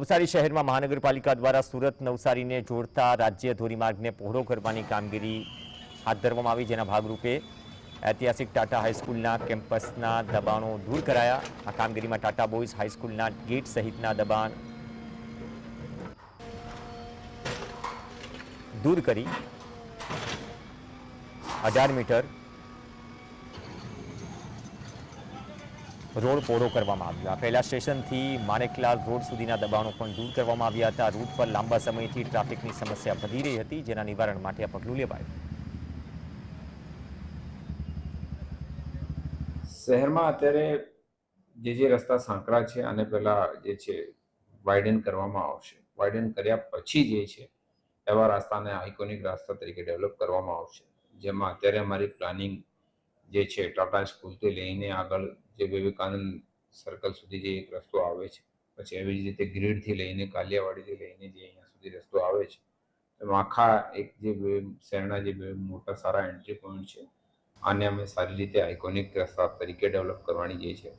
નવસારી શહેરમાં મહાનગરપાલિકા દ્વારા સુરત નવસારીને જોડતા રાજ્ય ધોરીમાર્ગને પહોળો કરવાની કામગીરી હાથ ધરવામાં આવી, જેના ભાગરૂપે ઐતિહાસિક ટાટા હાઈસ્કૂલના કેમ્પસના દબાણો દૂર કરાયા. આ કામગીરીમાં ટાટા બોયઝ હાઈસ્કૂલના ગેટ સહિતના દબાણ દૂર કરી. હજાર મીટર રોડ પહોળો કરવામાં આવ્યો. પહેલા સ્ટેશનથી માણેકલાલ રોડ સુધીના દબાણો પણ દૂર કરવામાં આવ્યા હતા. રૂટ પર લાંબા સમયથી ટ્રાફિકની સમસ્યા વધી રહી હતી, જેના નિવારણ માટે આ પગલું લેવાયું. શહેરમાં અત્યારે જે જે રસ્તા સાંકડા છે અને પહેલાં જે છે, વાઇડન કરવામાં આવશે. વાઇડન કર્યા પછી જે છે, એવા રસ્તાને આઇકોનિક રસ્તા તરીકે ડેવલપ કરવામાં આવશે. જેમાં અત્યારે અમારી પ્લાનિંગ જે છે ટાટા સ્કૂલથી લઈને આગળ જે વિવેકાનંદ સર્કલ સુધી જે એક રસ્તો આવે છે, પછી એવી જ રીતે ગ્રીડથી લઈને કાલિયાવાડીથી લઈને જે અહીંયા સુધી રસ્તો આવે છે, એમાં આખા એક જે શહેરના જે મોટા સારા એન્ટ્રી પોઈન્ટ છે, આને અમે સારી રીતે આઇકોનિક રસ્તા તરીકે ડેવલપ કરવાની જે છે